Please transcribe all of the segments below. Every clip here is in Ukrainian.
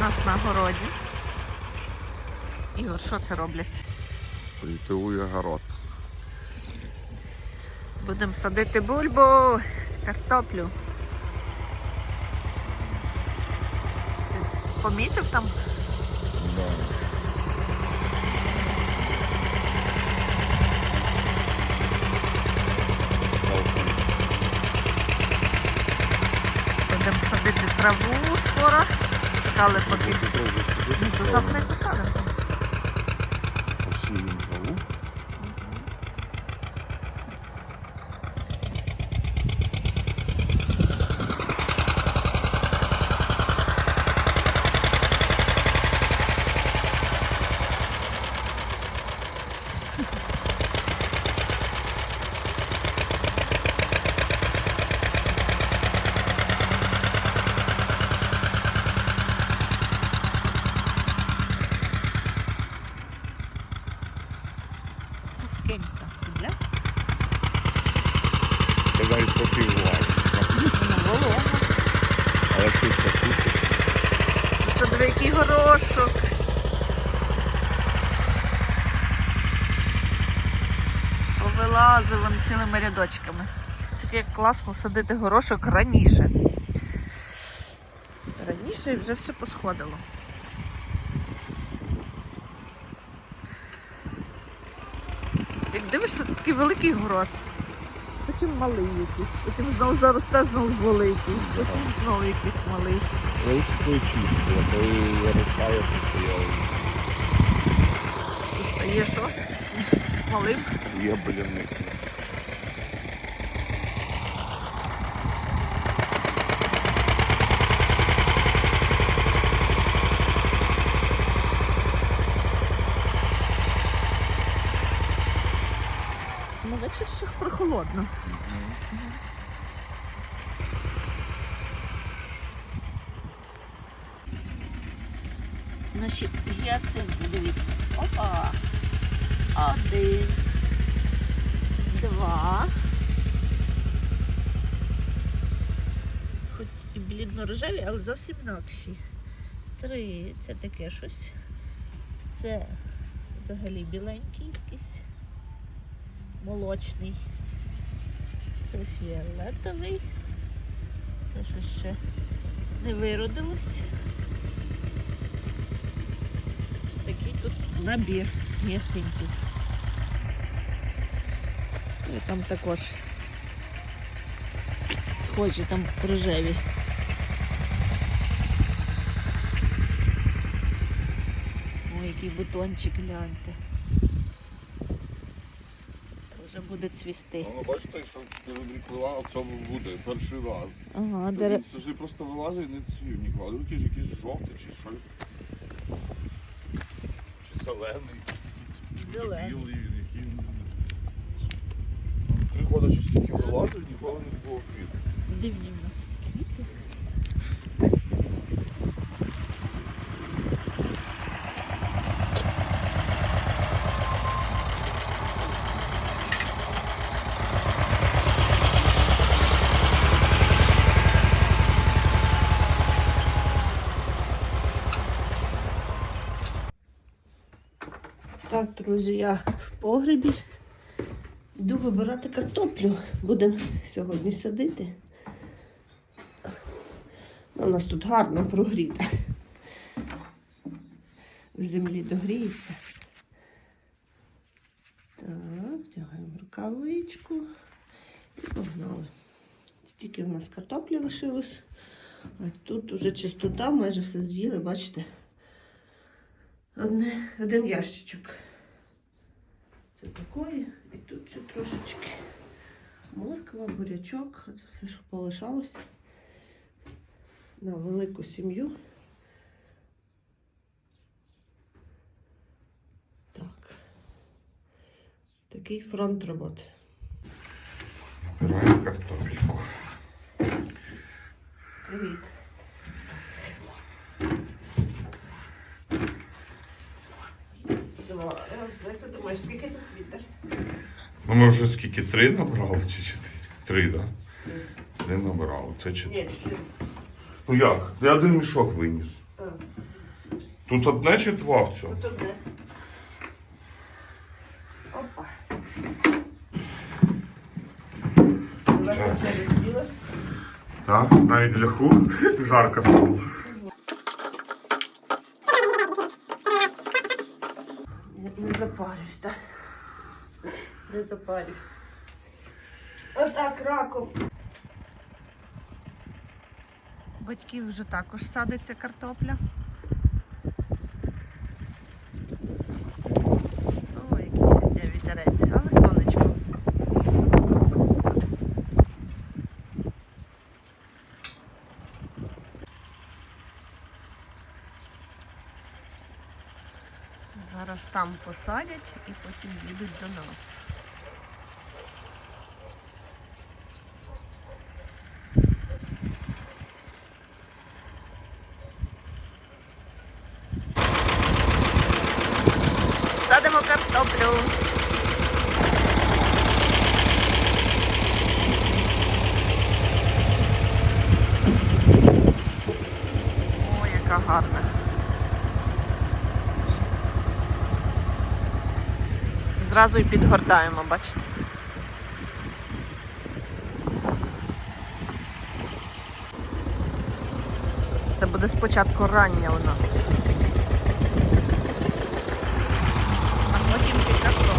у нас на городі? Ігор, що це роблять? Культивує город. Будемо садити бульбу, картоплю. Ти Помітив там? Да. Будемо садити траву скоро. Чекали поки. Це Ну, то завтра і посадимо. посіємо траву. Кинь там земля. Це навіть поки влазить. Ну, волога. Але швидко сушить. Це диви, який горошок. Він цілими рядочками. Це таке класно садити горошок раніше. Раніше і вже все посходило. Як дивишся, такий великий город. Потім малий якийсь, потім знову заросте, знову великий, потім знову якийсь малий. Великий коли виростає, то стояв. Це стає що? Малим. Є блінник. На вечір ще прохолодно. Наші гіацинти, дивіться. Опа. Один. Два. Хоч і блідно-рожеві, але зовсім інакші. Три. Це таке щось. Це взагалі біленький якийсь молочний. Це фіолетовий. Це щось ще не виродилось. Такий тут набір гіацинтів. І там також схожі там рожеві. Ой, який бутончик гляньте. Вже буде цвісти. Ну, бачите, що передрікла, це буде перший раз. Ага, Та дере... Це ж просто вилазить і не цвів ніколи. Він якийсь, якийсь жовтий чи що. Чи зелений, Зелений. білий, який. Три роки скільки вилазив, ніколи не було квітів. Дивні в нас квіти. Так, друзі, я в погребі. Йду вибирати картоплю. Будемо сьогодні садити. У нас тут гарно прогріто. В землі догріється. Так, вдягаємо рукавичку і погнали. Стільки в нас картоплі лишилось. А тут уже чистота, майже все з'їли, бачите? Одне, один ящичок. Це такої. І тут ще трошечки морква, бурячок. Це все, що полишалось на велику сім'ю. Так. Такий фронт роботи. Набираємо картопельку. Привіт. Два, раз, два. Ти думаєш, скільки тут вітер? Ну ми вже скільки три набрали чи чотири? Три, так? Да? Три набрали. Це чотири. Ні, чотири. Ну як? Я один мішок виніс. Тут одне чи два в цьому? Тут одне. Опа. Леся вже розділась. Так, навіть ляху жарко стало. Не, не запарюсь? Не запарюсь. Отак раком. Батьків вже також садиться картопля. О, який сьогодні вітерець, але сонечко. Зараз там посадять і потім їдуть до нас. Садимо картоплю. О, яка гарна. Зразу і підгортаємо, бачите. Це буде спочатку рання у нас. А потім Пікассо.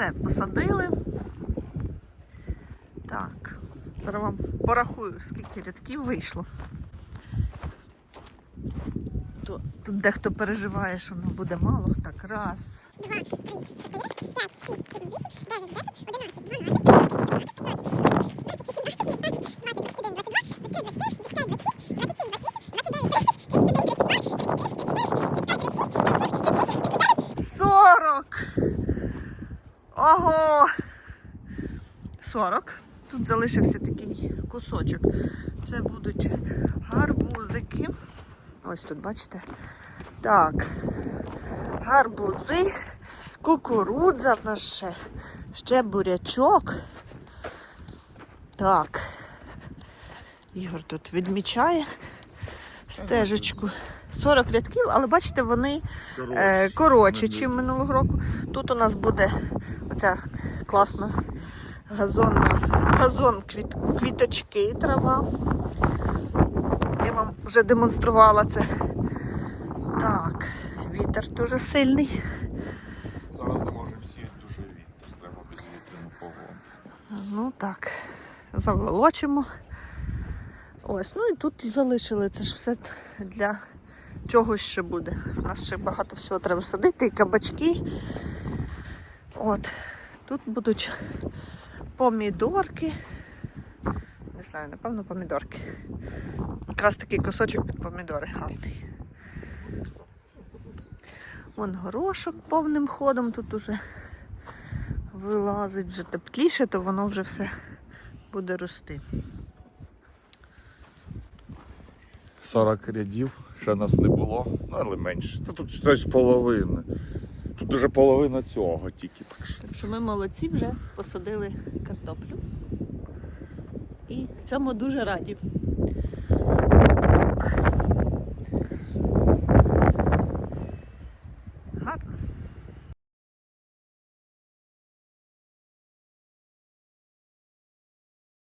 Все, посадили. Так, зараз вам порахую, скільки рядків вийшло. Тут дехто переживає, що воно буде мало. Так, раз. Сорок! Ого! Сорок. Тут залишився такий кусочок. Це будуть гарбузики. Ось тут, бачите? Так. Гарбузи, кукурудза в нас ще, ще бурячок. Так. Ігор тут відмічає стежечку. 40 рядків, але бачите, вони е, коротші, ніж минулого року. Тут у нас буде оця класна газонна, газон квіт, квіточки, трава. Я вам вже демонструвала це. Так, вітер дуже сильний. Зараз не можемо сіяти дуже вітер, треба безвітряну погоду. Ну так, заволочимо. Ось, ну і тут залишили. Це ж все для чогось ще буде. У нас ще багато всього треба садити, і кабачки. От. Тут будуть помідорки. Не знаю, напевно, помідорки. Якраз такий кусочок під помідори гарний. Вон горошок повним ходом тут уже вилазить вже тепліше, то воно вже все буде рости. 40 рядів, ще нас не було, ну, але менше. Та тут щось половини. Тут дуже половина цього тільки. Так що Так що ми молодці вже посадили картоплю. І цьому дуже раді.